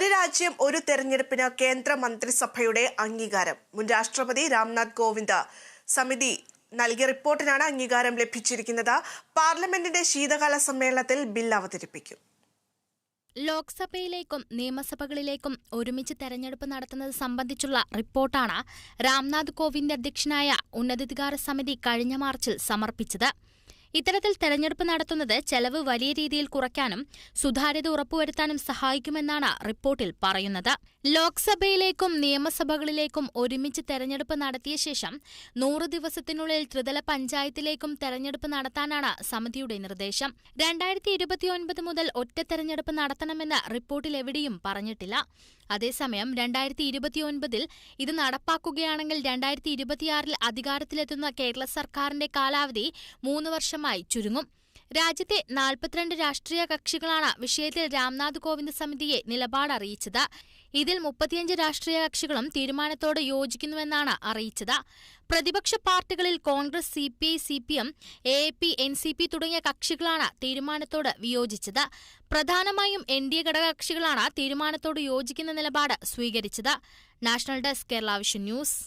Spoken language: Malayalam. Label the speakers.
Speaker 1: ഒരു രാജ്യം ഒരു തെരഞ്ഞെടുപ്പിന് കേന്ദ്ര മന്ത്രിസഭയുടെ അംഗീകാരം. മുൻ രാഷ്ട്രപതി രാംനാഥ് കോവിന്ദ് സമിതി നൽകിയ റിപ്പോർട്ടിനാണ് അംഗീകാരം ലഭിച്ചിരിക്കുന്നത്. പാർലമെന്റിന്റെ ശീതകാല സമ്മേളനത്തിൽ ബിൽ അവതരിപ്പിക്കും.
Speaker 2: ലോക്സഭയിലേക്കും നിയമസഭകളിലേക്കും ഒരുമിച്ച് തെരഞ്ഞെടുപ്പ് നടത്തുന്നത് സംബന്ധിച്ചുള്ള റിപ്പോർട്ടാണ് രാംനാഥ് കോവിന്ദ് അധ്യക്ഷനായ ഉന്നതാധികാര സമിതി കഴിഞ്ഞ മാർച്ചിൽ സമർപ്പിച്ചത്. ഇത്തരത്തിൽ തെരഞ്ഞെടുപ്പ് നടത്തുന്നത് ചെലവ് വലിയ രീതിയിൽ കുറയ്ക്കാനും സുതാര്യത ഉറപ്പുവരുത്താനും സഹായിക്കുമെന്നാണ് റിപ്പോർട്ടിൽ പറയുന്നത്. ലോക്സഭയിലേക്കും നിയമസഭകളിലേക്കും ഒരുമിച്ച് തെരഞ്ഞെടുപ്പ് നടത്തിയ ശേഷം നൂറ് ദിവസത്തിനുള്ളിൽ ത്രിതല പഞ്ചായത്തിലേക്കും തെരഞ്ഞെടുപ്പ് നടത്താനാണ് സമിതിയുടെ നിർദ്ദേശം. രണ്ടായിരത്തി ഇരുപത്തിയൊൻപത് മുതൽ ഒറ്റ തെരഞ്ഞെടുപ്പ് നടത്തണമെന്ന് റിപ്പോർട്ടിൽ എവിടെയും പറഞ്ഞിട്ടില്ല. അതേസമയം രണ്ടായിരത്തി ഇരുപത്തിയൊൻപതിൽ ഇത് നടപ്പാക്കുകയാണെങ്കിൽ രണ്ടായിരത്തി ഇരുപത്തിയാറിൽ അധികാരത്തിലെത്തുന്ന കേരള സർക്കാരിന്റെ കാലാവധി മൂന്ന് വർഷമായി ചുരുങ്ങും. രാജ്യത്തെ നാൽപ്പത്തിരണ്ട് രാഷ്ട്രീയ കക്ഷികളാണ് വിഷയത്തിൽ രാംനാഥ് കോവിന്ദ് സമിതിയെ നിലപാട് അറിയിച്ചത്. ഇതിൽ മുപ്പത്തിയഞ്ച് രാഷ്ട്രീയ കക്ഷികളും തീരുമാനത്തോട് യോജിക്കുന്നുവെന്നാണ് അറിയിച്ചത്. പ്രതിപക്ഷ പാർട്ടികളിൽ Congress C P I C P M A P N C P തുടങ്ങിയ കക്ഷികളാണ് തീരുമാനത്തോട് വിയോജിച്ചത്. പ്രധാനമായും എൻ ഡി എ ഘടകകക്ഷികളാണ് തീരുമാനത്തോട് യോജിക്കുന്ന നിലപാട് സ്വീകരിച്ചത്. National desk Kerala vision news.